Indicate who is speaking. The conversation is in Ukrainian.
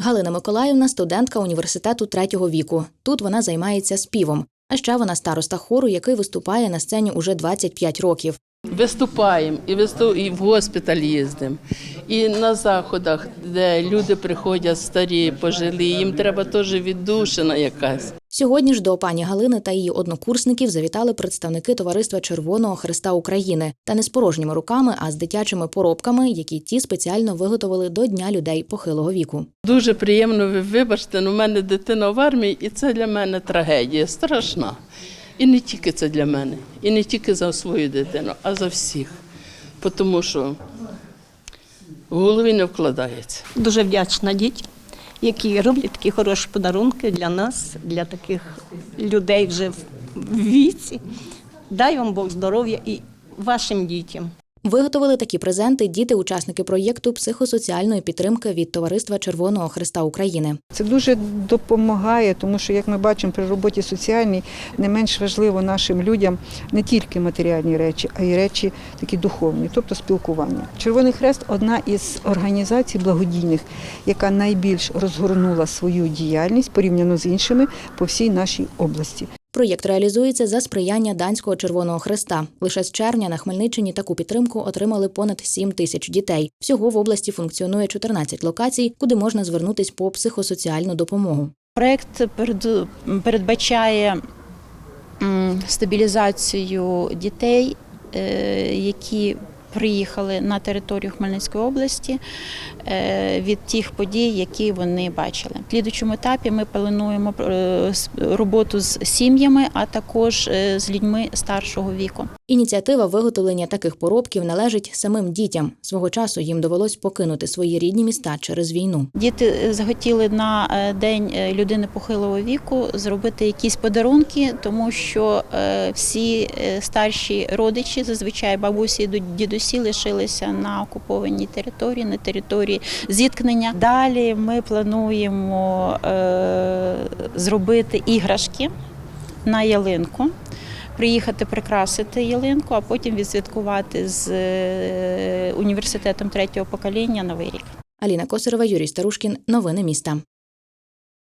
Speaker 1: Галина Миколаївна студентка університету третього віку. Тут вона займається співом. А ще вона староста хору, який виступає на сцені уже 25 років.
Speaker 2: Виступаємо і виступ... і в госпіталь їздимо, і на заходах, де люди приходять старі, пожилі, їм треба теж віддушина якась.
Speaker 1: Сьогодні ж до пані Галини та її однокурсників завітали представники товариства Червоного Христа України та не з порожніми руками, а з дитячими поробками, які ті спеціально виготовили до Дня людей похилого віку.
Speaker 2: Дуже приємно, ви вибачте, ну, у мене дитина в армії, і це для мене трагедія страшна. І не тільки це для мене, і не тільки за свою дитину, а за всіх. Тому що в голові не вкладається.
Speaker 3: Дуже вдячна дітям, які роблять такі хороші подарунки для нас, для таких людей вже в віці. Дай вам Бог здоров'я і вашим дітям.
Speaker 1: Виготовили такі презенти діти-учасники проєкту психосоціальної підтримки від товариства Червоного Христа України.
Speaker 4: Це дуже допомагає, тому що, як ми бачимо, при роботі соціальній не менш важливо нашим людям не тільки матеріальні речі, а й речі такі духовні, тобто спілкування. Червоний Хрест одна із організацій благодійних, яка найбільш розгорнула свою діяльність порівняно з іншими по всій нашій області.
Speaker 1: Проєкт реалізується за сприяння Данського Червоного Христа. Лише з червня на Хмельниччині таку підтримку отримали понад 7 тисяч дітей. Всього в області функціонує 14 локацій, куди можна звернутись по психосоціальну допомогу.
Speaker 5: Перед- передбачає стабілізацію дітей, е, які приїхали на територію Хмельницької області е, від тих подій, які вони бачили. В слідучому етапі ми плануємо е, роботу з сім'ями, а також е, з людьми старшого віку.
Speaker 1: Ініціатива виготовлення таких поробків належить самим дітям. Свого часу їм довелось покинути свої рідні міста через війну.
Speaker 5: Діти е, захотіли на е, день е, людини похилого віку зробити якісь подарунки, тому що всі старші родичі, зазвичай бабусі і дідусі, лишилися на окупованій території, на території зіткнення. Далі ми плануємо зробити іграшки на ялинку. Приїхати прикрасити ялинку, а потім відсвяткувати з е, університетом третього покоління новий рік.
Speaker 1: Аліна Косарова, Юрій Старушкін. Новини міста.